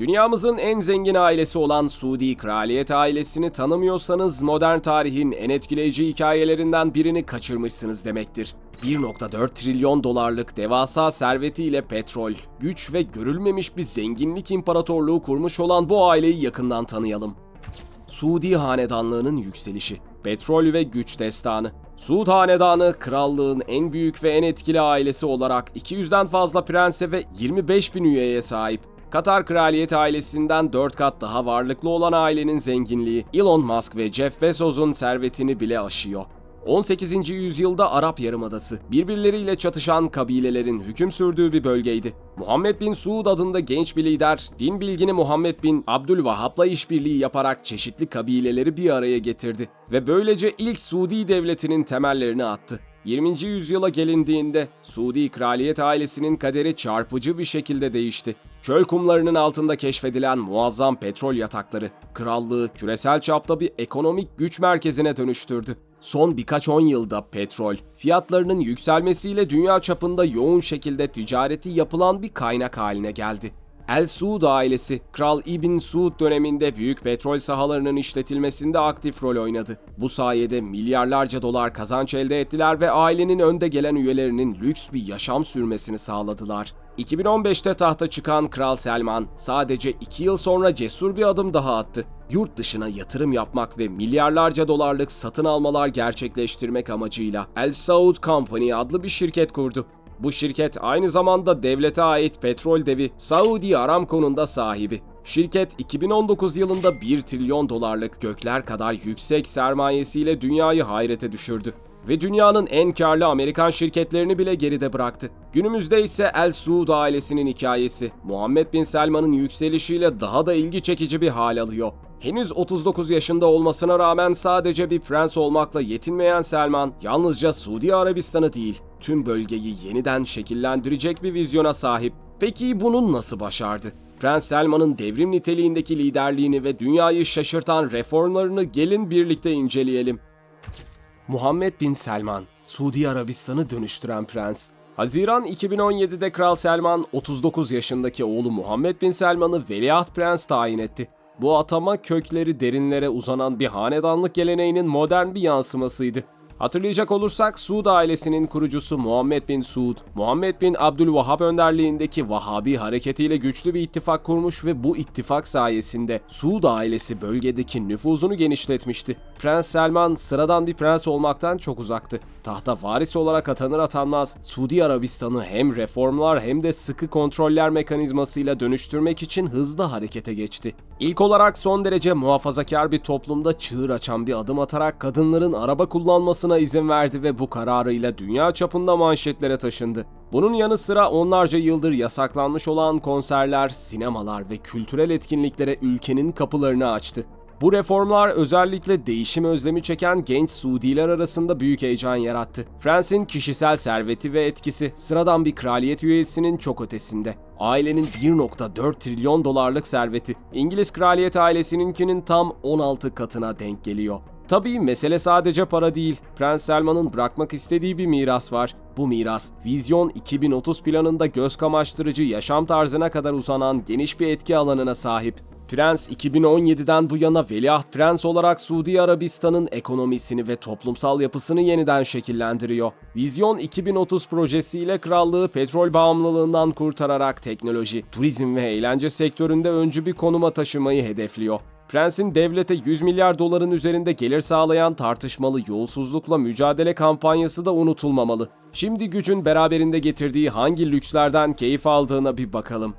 Dünyamızın en zengin ailesi olan Suudi kraliyet ailesini tanımıyorsanız modern tarihin en etkileyici hikayelerinden birini kaçırmışsınız demektir. 1.4 trilyon dolarlık devasa servetiyle petrol, güç ve görülmemiş bir zenginlik imparatorluğu kurmuş olan bu aileyi yakından tanıyalım. Suudi hanedanlığının yükselişi, petrol ve güç destanı. Suud hanedanı krallığın en büyük ve en etkili ailesi olarak 200'den fazla prense ve 25 bin üyeye sahip. Katar kraliyet ailesinden 4 kat daha varlıklı olan ailenin zenginliği Elon Musk ve Jeff Bezos'un servetini bile aşıyor. 18. yüzyılda Arap Yarımadası birbirleriyle çatışan kabilelerin hüküm sürdüğü bir bölgeydi. Muhammed bin Suud adında genç bir lider, din bilgini Muhammed bin Abdülvahhab'la işbirliği yaparak çeşitli kabileleri bir araya getirdi ve böylece ilk Suudi devletinin temellerini attı. 20. yüzyıla gelindiğinde Suudi kraliyet ailesinin kaderi çarpıcı bir şekilde değişti. Çöl kumlarının altında keşfedilen muazzam petrol yatakları, krallığı küresel çapta bir ekonomik güç merkezine dönüştürdü. Son birkaç on yılda petrol, fiyatlarının yükselmesiyle dünya çapında yoğun şekilde ticareti yapılan bir kaynak haline geldi. El Suud ailesi, Kral İbn Suud döneminde büyük petrol sahalarının işletilmesinde aktif rol oynadı. Bu sayede milyarlarca dolar kazanç elde ettiler ve ailenin önde gelen üyelerinin lüks bir yaşam sürmesini sağladılar. 2015'te tahta çıkan Kral Selman sadece 2 yıl sonra cesur bir adım daha attı. Yurt dışına yatırım yapmak ve milyarlarca dolarlık satın almalar gerçekleştirmek amacıyla El Saud Company adlı bir şirket kurdu. Bu şirket aynı zamanda devlete ait petrol devi Saudi Aramco'nun da sahibi. Şirket 2019 yılında 1 trilyon dolarlık gökler kadar yüksek sermayesiyle dünyayı hayrete düşürdü ve dünyanın en karlı Amerikan şirketlerini bile geride bıraktı. Günümüzde ise El Suud ailesinin hikayesi Muhammed Bin Selman'ın yükselişiyle daha da ilgi çekici bir hal alıyor. Henüz 39 yaşında olmasına rağmen sadece bir prens olmakla yetinmeyen Selman, yalnızca Suudi Arabistan'ı değil, tüm bölgeyi yeniden şekillendirecek bir vizyona sahip. Peki bunu nasıl başardı? Prens Selman'ın devrim niteliğindeki liderliğini ve dünyayı şaşırtan reformlarını gelin birlikte inceleyelim. Muhammed Bin Selman, Suudi Arabistan'ı dönüştüren prens. Haziran 2017'de Kral Selman 39 yaşındaki oğlu Muhammed Bin Selman'ı veliaht prens tayin etti. Bu atama kökleri derinlere uzanan bir hanedanlık geleneğinin modern bir yansımasıydı. Hatırlayacak olursak Suud ailesinin kurucusu Muhammed bin Suud, Muhammed bin Abdülvahhab önderliğindeki Vahabi hareketiyle güçlü bir ittifak kurmuş ve bu ittifak sayesinde Suud ailesi bölgedeki nüfuzunu genişletmişti. Prens Selman sıradan bir prens olmaktan çok uzaktı. Tahta varis olarak atanır atanmaz Suudi Arabistan'ı hem reformlar hem de sıkı kontroller mekanizmasıyla dönüştürmek için hızlı harekete geçti. İlk olarak son derece muhafazakar bir toplumda çığır açan bir adım atarak kadınların araba kullanmasına izin verdi ve bu kararıyla dünya çapında manşetlere taşındı. Bunun yanı sıra onlarca yıldır yasaklanmış olan konserler, sinemalar ve kültürel etkinliklere ülkenin kapılarını açtı. Bu reformlar özellikle değişim özlemi çeken genç Suudiler arasında büyük heyecan yarattı. Prensin kişisel serveti ve etkisi sıradan bir kraliyet üyesinin çok ötesinde. Ailenin 1.4 trilyon dolarlık serveti İngiliz kraliyet ailesininkinin tam 16 katına denk geliyor. Tabii mesele sadece para değil. Prens Selman'ın bırakmak istediği bir miras var. Bu miras, Vizyon 2030 planında göz kamaştırıcı yaşam tarzına kadar uzanan geniş bir etki alanına sahip. Prens 2017'den bu yana veliaht prens olarak Suudi Arabistan'ın ekonomisini ve toplumsal yapısını yeniden şekillendiriyor. Vizyon 2030 projesiyle krallığı petrol bağımlılığından kurtararak teknoloji, turizm ve eğlence sektöründe öncü bir konuma taşımayı hedefliyor. Prensin devlete 100 milyar doların üzerinde gelir sağlayan tartışmalı yolsuzlukla mücadele kampanyası da unutulmamalı. Şimdi gücün beraberinde getirdiği hangi lükslerden keyif aldığına bir bakalım.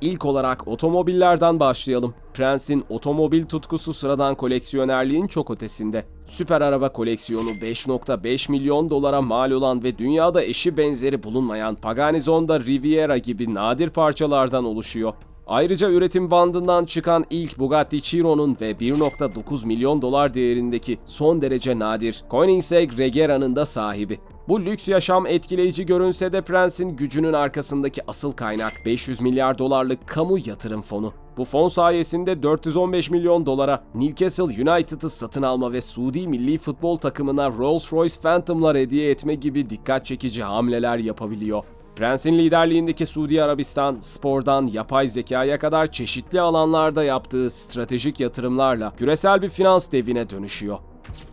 İlk olarak otomobillerden başlayalım. Prens'in otomobil tutkusu sıradan koleksiyonerliğin çok ötesinde. Süper araba koleksiyonu 5.5 milyon dolara mal olan ve dünyada eşi benzeri bulunmayan Pagani Zonda Riviera gibi nadir parçalardan oluşuyor. Ayrıca üretim bandından çıkan ilk Bugatti Chiron'un ve 1.9 milyon dolar değerindeki son derece nadir Koenigsegg Regera'nın da sahibi. Bu lüks yaşam etkileyici görünse de Prens'in gücünün arkasındaki asıl kaynak 500 milyar dolarlık kamu yatırım fonu. Bu fon sayesinde 415 milyon dolara Newcastle United'ı satın alma ve Suudi milli futbol takımına Rolls-Royce Phantom'lar hediye etme gibi dikkat çekici hamleler yapabiliyor. Prensin liderliğindeki Suudi Arabistan, spordan yapay zekaya kadar çeşitli alanlarda yaptığı stratejik yatırımlarla küresel bir finans devine dönüşüyor.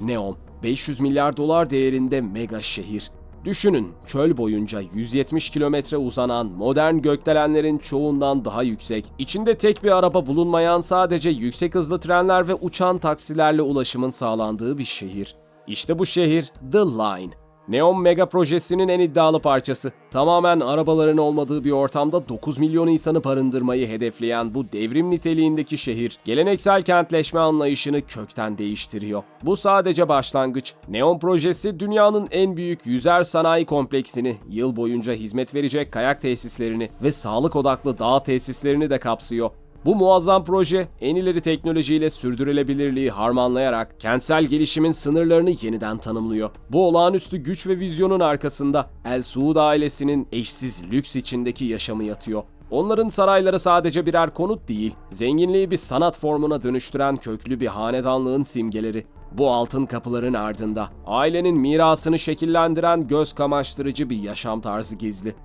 Neom, 500 milyar dolar değerinde mega şehir. Düşünün, çöl boyunca 170 kilometre uzanan modern gökdelenlerin çoğundan daha yüksek, içinde tek bir araba bulunmayan sadece yüksek hızlı trenler ve uçan taksilerle ulaşımın sağlandığı bir şehir. İşte bu şehir The Line. Neon Mega projesinin en iddialı parçası. Tamamen arabaların olmadığı bir ortamda 9 milyon insanı barındırmayı hedefleyen bu devrim niteliğindeki şehir, geleneksel kentleşme anlayışını kökten değiştiriyor. Bu sadece başlangıç. Neon projesi dünyanın en büyük yüzer sanayi kompleksini, yıl boyunca hizmet verecek kayak tesislerini ve sağlık odaklı dağ tesislerini de kapsıyor. Bu muazzam proje en ileri teknolojiyle sürdürülebilirliği harmanlayarak kentsel gelişimin sınırlarını yeniden tanımlıyor. Bu olağanüstü güç ve vizyonun arkasında El Suud ailesinin eşsiz lüks içindeki yaşamı yatıyor. Onların sarayları sadece birer konut değil, zenginliği bir sanat formuna dönüştüren köklü bir hanedanlığın simgeleri. Bu altın kapıların ardında ailenin mirasını şekillendiren göz kamaştırıcı bir yaşam tarzı gizli.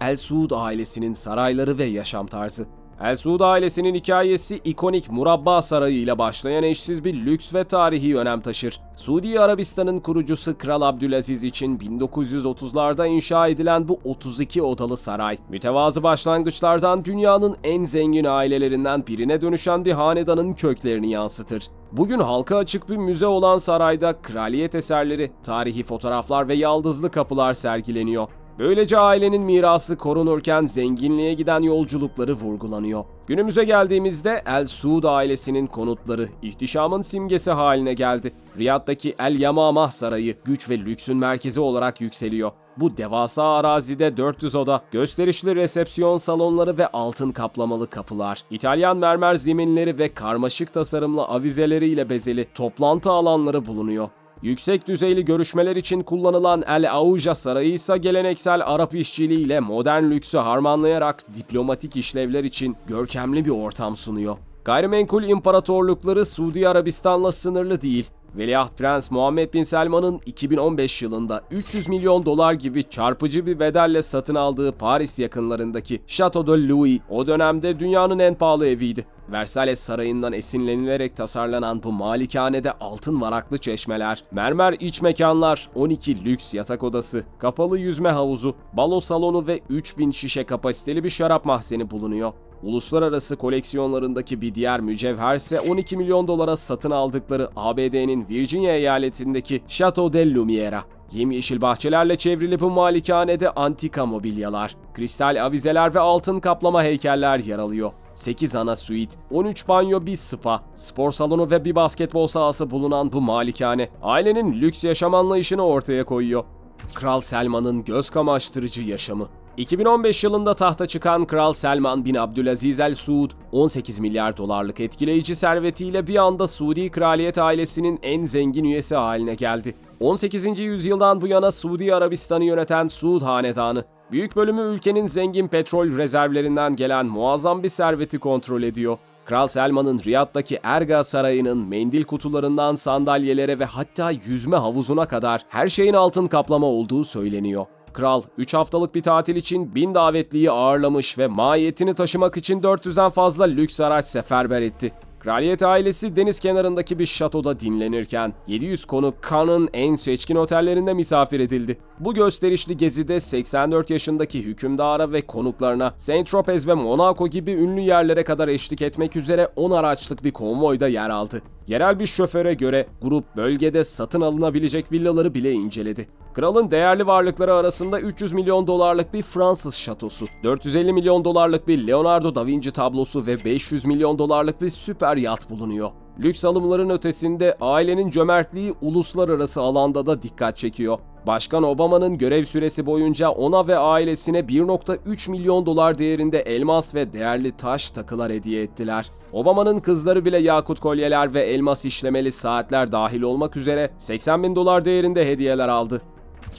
El Suud ailesinin sarayları ve yaşam tarzı. El Suud ailesinin hikayesi ikonik Murabba Sarayı ile başlayan eşsiz bir lüks ve tarihi önem taşır. Suudi Arabistan'ın kurucusu Kral Abdülaziz için 1930'larda inşa edilen bu 32 odalı saray, mütevazı başlangıçlardan dünyanın en zengin ailelerinden birine dönüşen bir hanedanın köklerini yansıtır. Bugün halka açık bir müze olan sarayda kraliyet eserleri, tarihi fotoğraflar ve yaldızlı kapılar sergileniyor. Böylece ailenin mirası korunurken zenginliğe giden yolculukları vurgulanıyor. Günümüze geldiğimizde El Suud ailesinin konutları ihtişamın simgesi haline geldi. Riyad'daki El Yamamah Sarayı güç ve lüksün merkezi olarak yükseliyor. Bu devasa arazide 400 oda, gösterişli resepsiyon salonları ve altın kaplamalı kapılar, İtalyan mermer zeminleri ve karmaşık tasarımlı avizeleriyle bezeli toplantı alanları bulunuyor. Yüksek düzeyli görüşmeler için kullanılan El Auja Sarayı ise geleneksel Arap işçiliği ile modern lüksü harmanlayarak diplomatik işlevler için görkemli bir ortam sunuyor. Gayrimenkul imparatorlukları Suudi Arabistan'la sınırlı değil. Veliaht Prens Muhammed Bin Selman'ın 2015 yılında 300 milyon dolar gibi çarpıcı bir bedelle satın aldığı Paris yakınlarındaki Chateau de Louis o dönemde dünyanın en pahalı eviydi. Versailles Sarayı'ndan esinlenilerek tasarlanan bu malikanede altın varaklı çeşmeler, mermer iç mekanlar, 12 lüks yatak odası, kapalı yüzme havuzu, balo salonu ve 3000 şişe kapasiteli bir şarap mahzeni bulunuyor. Uluslararası koleksiyonlarındaki bir diğer mücevher ise 12 milyon dolara satın aldıkları ABD'nin Virginia eyaletindeki Chateau de Lumiere. Yemyeşil bahçelerle çevrili bu malikanede antika mobilyalar, kristal avizeler ve altın kaplama heykeller yer alıyor. 8 ana suite, 13 banyo, bir spa, spor salonu ve bir basketbol sahası bulunan bu malikane, ailenin lüks yaşam anlayışını ortaya koyuyor. Kral Selman'ın göz kamaştırıcı yaşamı. 2015 yılında tahta çıkan Kral Selman bin Abdülaziz El Suud, 18 milyar dolarlık etkileyici servetiyle bir anda Suudi kraliyet ailesinin en zengin üyesi haline geldi. 18. yüzyıldan bu yana Suudi Arabistan'ı yöneten Suud Hanedanı, büyük bölümü ülkenin zengin petrol rezervlerinden gelen muazzam bir serveti kontrol ediyor. Kral Selman'ın Riyad'daki Erga Sarayı'nın mendil kutularından sandalyelere ve hatta yüzme havuzuna kadar her şeyin altın kaplama olduğu söyleniyor. Kral 3 haftalık bir tatil için 1000 davetliyi ağırlamış ve mahiyetini taşımak için 400'den fazla lüks araç seferber etti. Kraliyet ailesi deniz kenarındaki bir şatoda dinlenirken 700 konuk Cannes'ın en seçkin otellerinde misafir edildi. Bu gösterişli gezide 84 yaşındaki hükümdara ve konuklarına Saint-Tropez ve Monaco gibi ünlü yerlere kadar eşlik etmek üzere 10 araçlık bir konvoyda yer aldı. Yerel bir şoföre göre grup bölgede satın alınabilecek villaları bile inceledi. Kralın değerli varlıkları arasında 300 milyon dolarlık bir Fransız şatosu, 450 milyon dolarlık bir Leonardo da Vinci tablosu ve 500 milyon dolarlık bir süper yat bulunuyor. Lüks alımların ötesinde ailenin cömertliği uluslararası alanda da dikkat çekiyor. Başkan Obama'nın görev süresi boyunca ona ve ailesine 1.3 milyon dolar değerinde elmas ve değerli taş takılar hediye ettiler. Obama'nın kızları bile yakut kolyeler ve elmas işlemeli saatler dahil olmak üzere 80 bin dolar değerinde hediyeler aldı.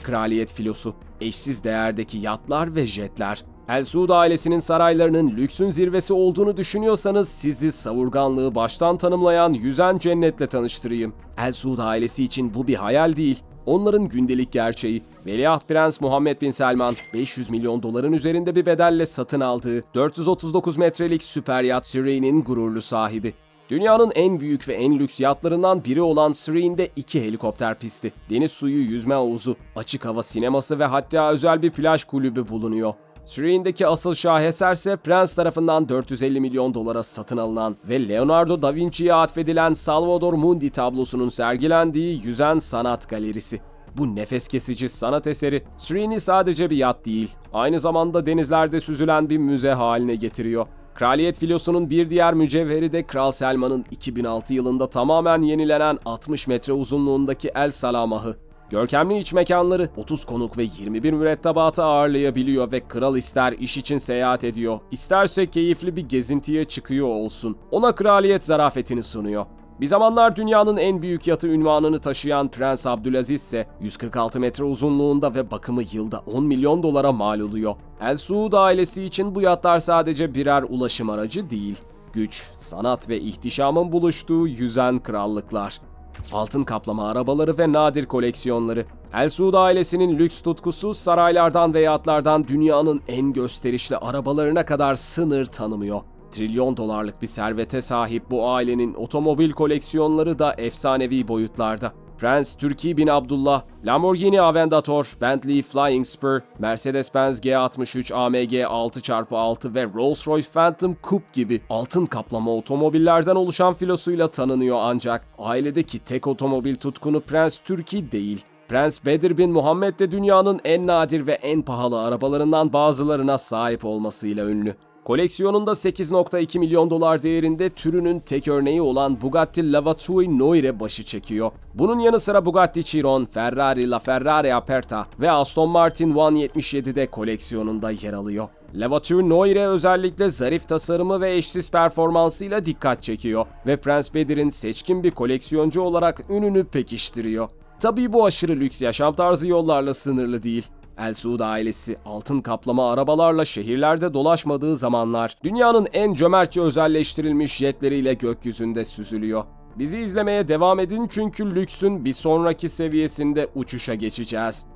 Kraliyet filosu, eşsiz değerdeki yatlar ve jetler. El Suud ailesinin saraylarının lüksün zirvesi olduğunu düşünüyorsanız sizi savurganlığı baştan tanımlayan yüzen cennetle tanıştırayım. El Suud ailesi için bu bir hayal değil. onların gündelik gerçeği. Veliaht Prens Muhammed Bin Selman 500 milyon doların üzerinde bir bedelle satın aldığı 439 metrelik süper yat Serene'in gururlu sahibi. Dünyanın en büyük ve en lüks yatlarından biri olan Serene'de iki helikopter pisti, deniz suyu yüzme havuzu, açık hava sineması ve hatta özel bir plaj kulübü bulunuyor. Serene'deki asıl şaheserse Prens tarafından 450 milyon dolara satın alınan ve Leonardo da Vinci'ye atfedilen Salvador Mundi tablosunun sergilendiği Yüzen Sanat Galerisi. Bu nefes kesici sanat eseri Serene sadece bir yat değil, aynı zamanda denizlerde süzülen bir müze haline getiriyor. Kraliyet filosunun bir diğer mücevheri de Kral Selman'ın 2006 yılında tamamen yenilenen 60 metre uzunluğundaki El Salamah'ı. Görkemli iç mekanları 30 konuk ve 21 mürettebatı ağırlayabiliyor ve kral ister iş için seyahat ediyor, isterse keyifli bir gezintiye çıkıyor olsun. Ona kraliyet zarafetini sunuyor. Bir zamanlar dünyanın en büyük yatı ünvanını taşıyan Prens Abdülaziz ise 146 metre uzunluğunda ve bakımı yılda 10 milyon dolara mal oluyor. El Suud ailesi için bu yatlar sadece birer ulaşım aracı değil. Güç, sanat ve ihtişamın buluştuğu yüzen krallıklar. Altın kaplama arabaları ve nadir koleksiyonları. El Suud ailesinin lüks tutkusu saraylardan ve yatlardan dünyanın en gösterişli arabalarına kadar sınır tanımıyor. Trilyon dolarlık bir servete sahip bu ailenin otomobil koleksiyonları da efsanevi boyutlarda. Prens Türkiye bin Abdullah, Lamborghini Aventador, Bentley Flying Spur, Mercedes-Benz G63 AMG 6x6 ve Rolls-Royce Phantom Coupe gibi altın kaplama otomobillerden oluşan filosuyla tanınıyor ancak ailedeki tek otomobil tutkunu Prens Türkiye değil. Prens Bedir bin Muhammed de dünyanın en nadir ve en pahalı arabalarından bazılarına sahip olmasıyla ünlü. Koleksiyonunda 8.2 milyon dolar değerinde türünün tek örneği olan Bugatti Lavatue Noire başı çekiyor. Bunun yanı sıra Bugatti Chiron, Ferrari LaFerrari Aperta ve Aston Martin 177 de koleksiyonunda yer alıyor. Lavatue Noire özellikle zarif tasarımı ve eşsiz performansıyla dikkat çekiyor ve Prens Bedir'in seçkin bir koleksiyoncu olarak ününü pekiştiriyor. Tabii bu aşırı lüks yaşam tarzı yollarla sınırlı değil. El Suud ailesi altın kaplama arabalarla şehirlerde dolaşmadığı zamanlar dünyanın en cömertçe özelleştirilmiş jetleriyle gökyüzünde süzülüyor. Bizi izlemeye devam edin çünkü lüksün bir sonraki seviyesinde uçuşa geçeceğiz.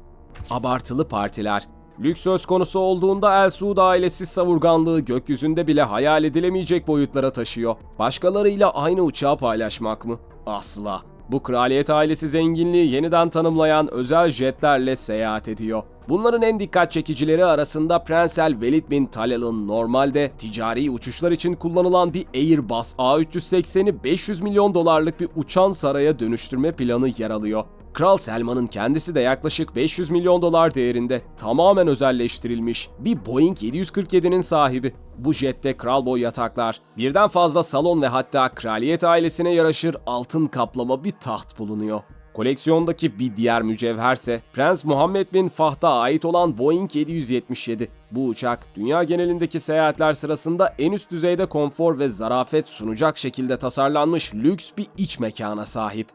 Abartılı partiler Lüks söz konusu olduğunda El Suud ailesi savurganlığı gökyüzünde bile hayal edilemeyecek boyutlara taşıyor. Başkalarıyla aynı uçağı paylaşmak mı? Asla. Bu kraliyet ailesi zenginliği yeniden tanımlayan özel jetlerle seyahat ediyor. Bunların en dikkat çekicileri arasında Prensel Velid bin Talal'ın normalde ticari uçuşlar için kullanılan bir Airbus A380'i 500 milyon dolarlık bir uçan saraya dönüştürme planı yer alıyor. Kral Selman'ın kendisi de yaklaşık 500 milyon dolar değerinde tamamen özelleştirilmiş bir Boeing 747'nin sahibi. Bu jette kral boy yataklar, birden fazla salon ve hatta kraliyet ailesine yaraşır altın kaplama bir taht bulunuyor. Koleksiyondaki bir diğer mücevherse Prens Muhammed bin Fahd'a ait olan Boeing 777. Bu uçak dünya genelindeki seyahatler sırasında en üst düzeyde konfor ve zarafet sunacak şekilde tasarlanmış lüks bir iç mekana sahip.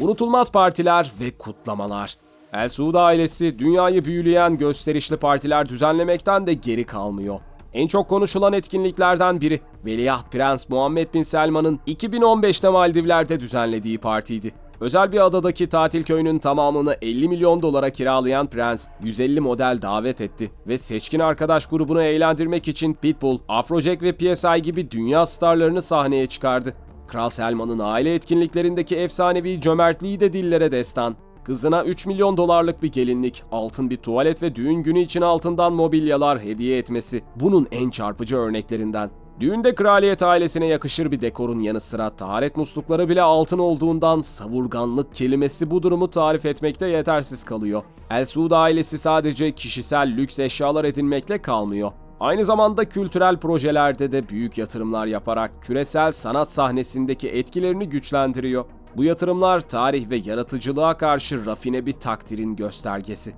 Unutulmaz partiler ve kutlamalar. El Suud ailesi dünyayı büyüleyen gösterişli partiler düzenlemekten de geri kalmıyor. En çok konuşulan etkinliklerden biri Veliaht Prens Muhammed Bin Selman'ın 2015'te Maldivler'de düzenlediği partiydi. Özel bir adadaki tatil köyünün tamamını 50 milyon dolara kiralayan prens 150 model davet etti ve seçkin arkadaş grubunu eğlendirmek için Pitbull, Afrojack ve PSI gibi dünya starlarını sahneye çıkardı. Kral Selman'ın aile etkinliklerindeki efsanevi cömertliği de dillere destan. Kızına 3 milyon dolarlık bir gelinlik, altın bir tuvalet ve düğün günü için altından mobilyalar hediye etmesi bunun en çarpıcı örneklerinden. Düğünde kraliyet ailesine yakışır bir dekorun yanı sıra taharet muslukları bile altın olduğundan savurganlık kelimesi bu durumu tarif etmekte yetersiz kalıyor. El Suud ailesi sadece kişisel lüks eşyalar edinmekle kalmıyor. Aynı zamanda kültürel projelerde de büyük yatırımlar yaparak küresel sanat sahnesindeki etkilerini güçlendiriyor. Bu yatırımlar tarih ve yaratıcılığa karşı rafine bir takdirin göstergesi.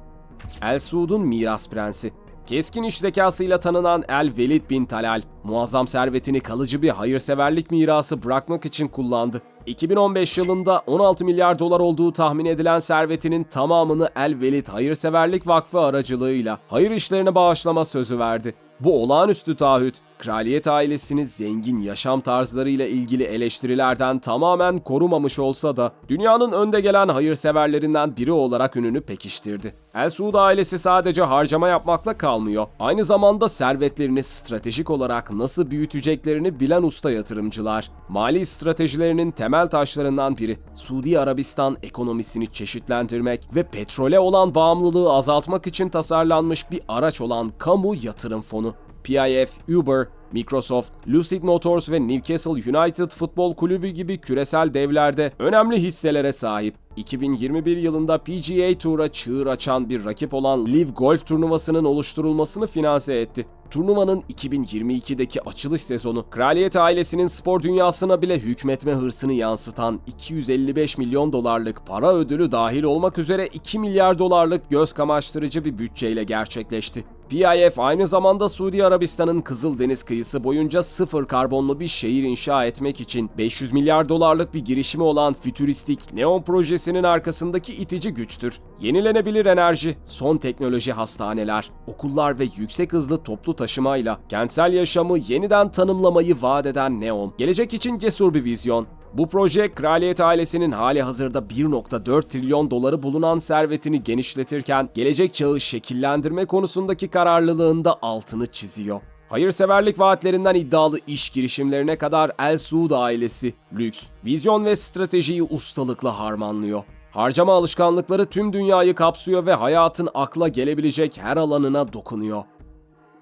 El Suud'un miras prensi. Keskin iş zekasıyla tanınan El Velid bin Talal, muazzam servetini kalıcı bir hayırseverlik mirası bırakmak için kullandı. 2015 yılında 16 milyar dolar olduğu tahmin edilen servetinin tamamını El Velid Hayırseverlik Vakfı aracılığıyla hayır işlerine bağışlama sözü verdi. Bu olağanüstü taahhüt, kraliyet ailesini zengin yaşam tarzlarıyla ilgili eleştirilerden tamamen korumamış olsa da dünyanın önde gelen hayırseverlerinden biri olarak ününü pekiştirdi. El Suud ailesi sadece harcama yapmakla kalmıyor. Aynı zamanda servetlerini stratejik olarak nasıl büyüteceklerini bilen usta yatırımcılar. Mali stratejilerinin temel taşlarından biri Suudi Arabistan ekonomisini çeşitlendirmek ve petrole olan bağımlılığı azaltmak için tasarlanmış bir araç olan kamu yatırım fonu. PIF, Uber, Microsoft, Lucid Motors ve Newcastle United Futbol Kulübü gibi küresel devlerde önemli hisselere sahip. 2021 yılında PGA Tour'a çığır açan bir rakip olan Live Golf turnuvasının oluşturulmasını finanse etti. Turnuvanın 2022'deki açılış sezonu, kraliyet ailesinin spor dünyasına bile hükmetme hırsını yansıtan 255 milyon dolarlık para ödülü dahil olmak üzere 2 milyar dolarlık göz kamaştırıcı bir bütçeyle gerçekleşti. PIF aynı zamanda Suudi Arabistan'ın Kızıldeniz kıyısı boyunca sıfır karbonlu bir şehir inşa etmek için 500 milyar dolarlık bir girişimi olan fütüristik Neon projesinin arkasındaki itici güçtür. Yenilenebilir enerji, son teknoloji hastaneler, okullar ve yüksek hızlı toplu taşımayla kentsel yaşamı yeniden tanımlamayı vaat eden Neon, gelecek için cesur bir vizyon. Bu proje kraliyet ailesinin hali hazırda 1.4 trilyon doları bulunan servetini genişletirken gelecek çağı şekillendirme konusundaki kararlılığında altını çiziyor. Hayırseverlik vaatlerinden iddialı iş girişimlerine kadar El Suud ailesi, lüks, vizyon ve stratejiyi ustalıkla harmanlıyor. Harcama alışkanlıkları tüm dünyayı kapsıyor ve hayatın akla gelebilecek her alanına dokunuyor.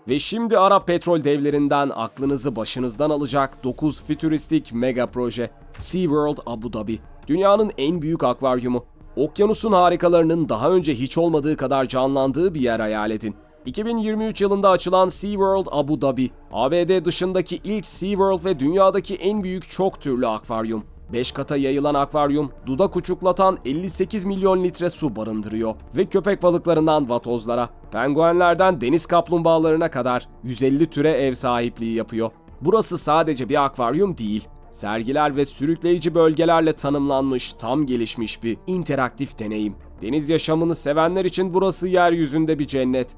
Ve şimdi Arap petrol devlerinden aklınızı başınızdan alacak 9 fütüristik mega proje. SeaWorld Abu Dhabi. Dünyanın en büyük akvaryumu. Okyanusun harikalarının daha önce hiç olmadığı kadar canlandığı bir yer hayal edin. 2023 yılında açılan SeaWorld Abu Dhabi, ABD dışındaki ilk SeaWorld ve dünyadaki en büyük çok türlü akvaryum. 5 kata yayılan akvaryum, dudak uçuklatan 58 milyon litre su barındırıyor ve köpek balıklarından vatozlara, penguenlerden deniz kaplumbağalarına kadar 150 türe ev sahipliği yapıyor. Burası sadece bir akvaryum değil, sergiler ve sürükleyici bölgelerle tanımlanmış tam gelişmiş bir interaktif deneyim. Deniz yaşamını sevenler için burası yeryüzünde bir cennet.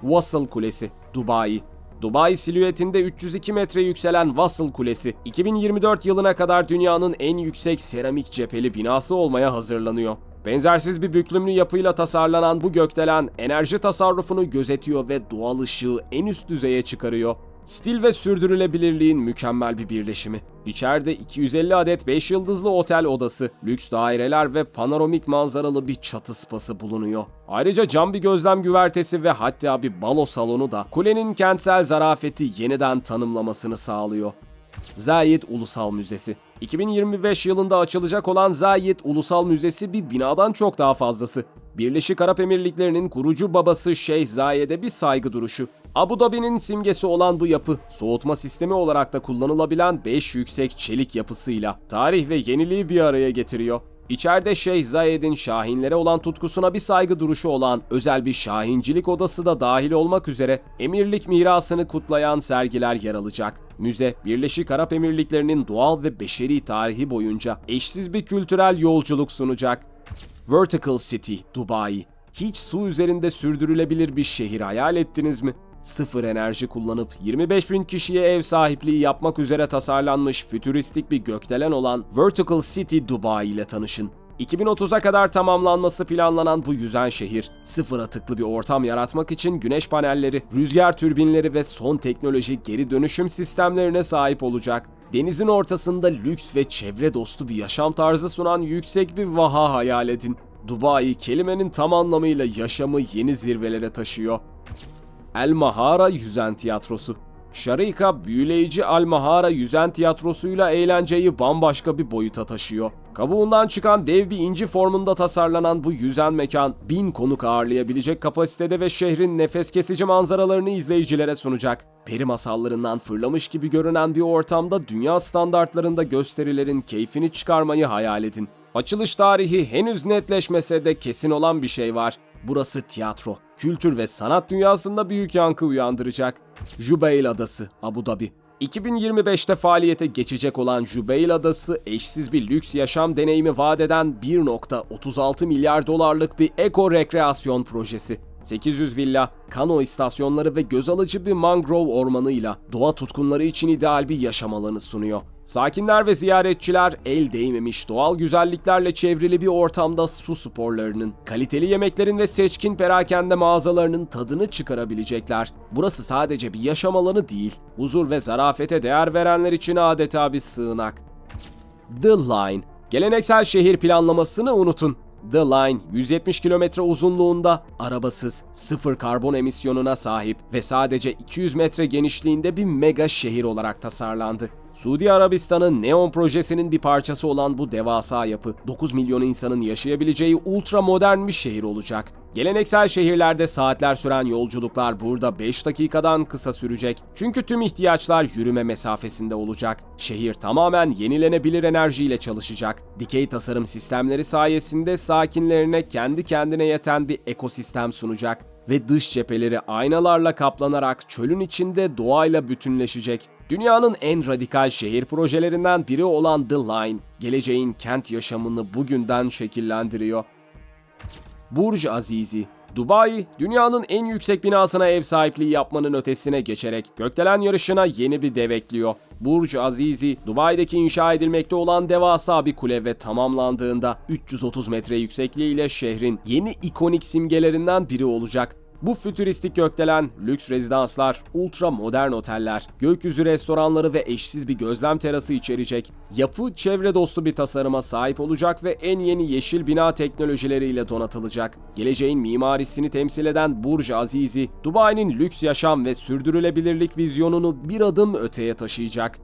Wassel Kulesi, Dubai. Dubai silüetinde 302 metre yükselen Wassel Kulesi, 2024 yılına kadar dünyanın en yüksek seramik cepheli binası olmaya hazırlanıyor. Benzersiz bir büklümlü yapıyla tasarlanan bu gökdelen enerji tasarrufunu gözetiyor ve doğal ışığı en üst düzeye çıkarıyor. Stil ve sürdürülebilirliğin mükemmel bir birleşimi. İçeride 250 adet 5 yıldızlı otel odası, lüks daireler ve panoramik manzaralı bir çatı spası bulunuyor. Ayrıca cam bir gözlem güvertesi ve hatta bir balo salonu da kulenin kentsel zarafeti yeniden tanımlamasını sağlıyor. Zayed Ulusal Müzesi 2025 yılında açılacak olan Zayed Ulusal Müzesi bir binadan çok daha fazlası. Birleşik Arap Emirlikleri'nin kurucu babası Şeyh Zayed'e bir saygı duruşu. Abu Dhabi'nin simgesi olan bu yapı, soğutma sistemi olarak da kullanılabilen 5 yüksek çelik yapısıyla tarih ve yeniliği bir araya getiriyor. İçeride Şeyh Zayed'in şahinlere olan tutkusuna bir saygı duruşu olan özel bir şahincilik odası da dahil olmak üzere emirlik mirasını kutlayan sergiler yer alacak. Müze, Birleşik Arap Emirlikleri'nin doğal ve beşeri tarihi boyunca eşsiz bir kültürel yolculuk sunacak. Vertical City, Dubai. Hiç su üzerinde sürdürülebilir bir şehir hayal ettiniz mi? Sıfır enerji kullanıp 25 bin kişiye ev sahipliği yapmak üzere tasarlanmış fütüristik bir gökdelen olan Vertical City Dubai ile tanışın. 2030'a kadar tamamlanması planlanan bu yüzen şehir, sıfır atıklı bir ortam yaratmak için güneş panelleri, rüzgar türbinleri ve son teknoloji geri dönüşüm sistemlerine sahip olacak. Denizin ortasında lüks ve çevre dostu bir yaşam tarzı sunan yüksek bir vaha hayal edin. Dubai kelimenin tam anlamıyla yaşamı yeni zirvelere taşıyor. El Mahara Yüzen Tiyatrosu Şarika büyüleyici Al Mahara Yüzen Tiyatrosu'yla eğlenceyi bambaşka bir boyuta taşıyor. Kabuğundan çıkan dev bir inci formunda tasarlanan bu yüzen mekan, bin konuk ağırlayabilecek kapasitede ve şehrin nefes kesici manzaralarını izleyicilere sunacak. Peri masallarından fırlamış gibi görünen bir ortamda dünya standartlarında gösterilerin keyfini çıkarmayı hayal edin. Açılış tarihi henüz netleşmese de kesin olan bir şey var. Burası tiyatro, kültür ve sanat dünyasında büyük yankı uyandıracak. Jubail Adası, Abu Dhabi. 2025'te faaliyete geçecek olan Jubail Adası, eşsiz bir lüks yaşam deneyimi vaat eden 1.36 milyar dolarlık bir eko rekreasyon projesi. 800 villa, kano istasyonları ve göz alıcı bir mangrove ormanıyla doğa tutkunları için ideal bir yaşam alanı sunuyor. Sakinler ve ziyaretçiler el değmemiş doğal güzelliklerle çevrili bir ortamda su sporlarının, kaliteli yemeklerin ve seçkin perakende mağazalarının tadını çıkarabilecekler. Burası sadece bir yaşam alanı değil, huzur ve zarafete değer verenler için adeta bir sığınak. The Line. Geleneksel şehir planlamasını unutun. The Line 170 kilometre uzunluğunda arabasız, sıfır karbon emisyonuna sahip ve sadece 200 metre genişliğinde bir mega şehir olarak tasarlandı. Suudi Arabistan'ın Neon projesinin bir parçası olan bu devasa yapı 9 milyon insanın yaşayabileceği ultra modern bir şehir olacak. Geleneksel şehirlerde saatler süren yolculuklar burada 5 dakikadan kısa sürecek. Çünkü tüm ihtiyaçlar yürüme mesafesinde olacak. Şehir tamamen yenilenebilir enerjiyle çalışacak. Dikey tasarım sistemleri sayesinde sakinlerine kendi kendine yeten bir ekosistem sunacak ve dış cepheleri aynalarla kaplanarak çölün içinde doğayla bütünleşecek. Dünyanın en radikal şehir projelerinden biri olan The Line, geleceğin kent yaşamını bugünden şekillendiriyor. Burj Azizi Dubai, dünyanın en yüksek binasına ev sahipliği yapmanın ötesine geçerek gökdelen yarışına yeni bir dev ekliyor. Burj Azizi, Dubai'deki inşa edilmekte olan devasa bir kule ve tamamlandığında 330 metre yüksekliğiyle şehrin yeni ikonik simgelerinden biri olacak. Bu fütüristik gökdelen, lüks rezidanslar, ultra modern oteller, gökyüzü restoranları ve eşsiz bir gözlem terası içerecek. Yapı çevre dostu bir tasarıma sahip olacak ve en yeni yeşil bina teknolojileriyle donatılacak. Geleceğin mimarisini temsil eden Burj Azizi, Dubai'nin lüks yaşam ve sürdürülebilirlik vizyonunu bir adım öteye taşıyacak.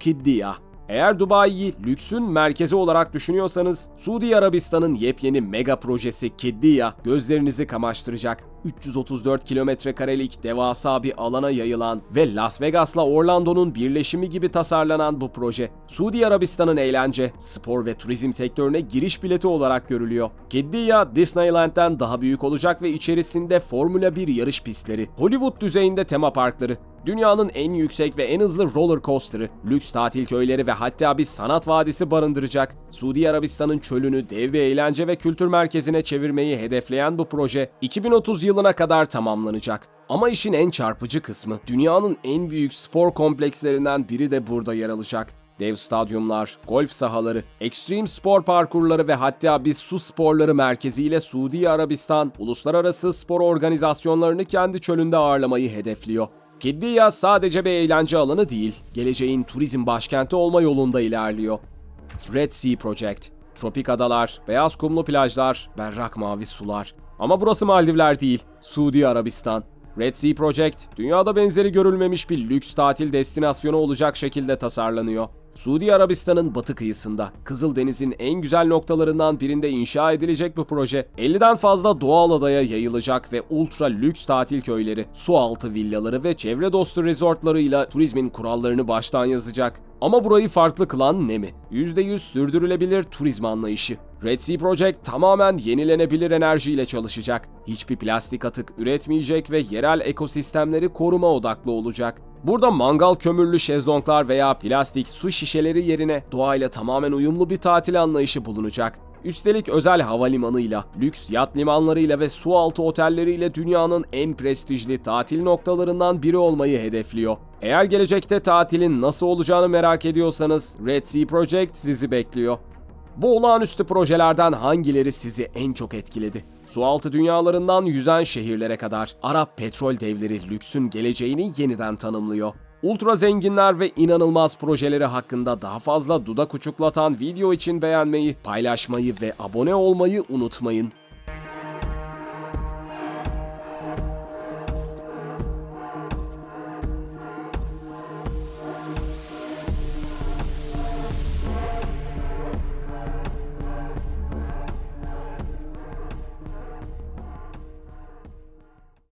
Kiddiya eğer Dubai'yi lüksün merkezi olarak düşünüyorsanız, Suudi Arabistan'ın yepyeni mega projesi Kiddiya gözlerinizi kamaştıracak. 334 kilometre karelik devasa bir alana yayılan ve Las Vegas'la Orlando'nun birleşimi gibi tasarlanan bu proje, Suudi Arabistan'ın eğlence, spor ve turizm sektörüne giriş bileti olarak görülüyor. Kiddiya, Disneyland'den daha büyük olacak ve içerisinde Formula 1 yarış pistleri, Hollywood düzeyinde tema parkları, dünyanın en yüksek ve en hızlı roller coaster'ı, lüks tatil köyleri ve hatta bir sanat vadisi barındıracak. Suudi Arabistan'ın çölünü dev bir eğlence ve kültür merkezine çevirmeyi hedefleyen bu proje 2030 yılına kadar tamamlanacak. Ama işin en çarpıcı kısmı dünyanın en büyük spor komplekslerinden biri de burada yer alacak. Dev stadyumlar, golf sahaları, ekstrem spor parkurları ve hatta bir su sporları merkeziyle Suudi Arabistan, uluslararası spor organizasyonlarını kendi çölünde ağırlamayı hedefliyor. Kiddiya sadece bir eğlence alanı değil, geleceğin turizm başkenti olma yolunda ilerliyor. Red Sea Project Tropik adalar, beyaz kumlu plajlar, berrak mavi sular. Ama burası Maldivler değil, Suudi Arabistan. Red Sea Project, dünyada benzeri görülmemiş bir lüks tatil destinasyonu olacak şekilde tasarlanıyor. Suudi Arabistan'ın batı kıyısında, Kızıldeniz'in en güzel noktalarından birinde inşa edilecek bu proje, 50'den fazla doğal adaya yayılacak ve ultra lüks tatil köyleri, su altı villaları ve çevre dostu resortlarıyla turizmin kurallarını baştan yazacak. Ama burayı farklı kılan ne mi? %100 sürdürülebilir turizm anlayışı. Red Sea Project tamamen yenilenebilir enerjiyle çalışacak. Hiçbir plastik atık üretmeyecek ve yerel ekosistemleri koruma odaklı olacak. Burada mangal kömürlü şezlonglar veya plastik su şişeleri yerine doğayla tamamen uyumlu bir tatil anlayışı bulunacak. Üstelik özel havalimanıyla, lüks yat limanlarıyla ve su altı otelleriyle dünyanın en prestijli tatil noktalarından biri olmayı hedefliyor. Eğer gelecekte tatilin nasıl olacağını merak ediyorsanız Red Sea Project sizi bekliyor. Bu olağanüstü projelerden hangileri sizi en çok etkiledi? Sualtı dünyalarından yüzen şehirlere kadar Arap petrol devleri lüksün geleceğini yeniden tanımlıyor. Ultra zenginler ve inanılmaz projeleri hakkında daha fazla dudak uçuklatan video için beğenmeyi, paylaşmayı ve abone olmayı unutmayın.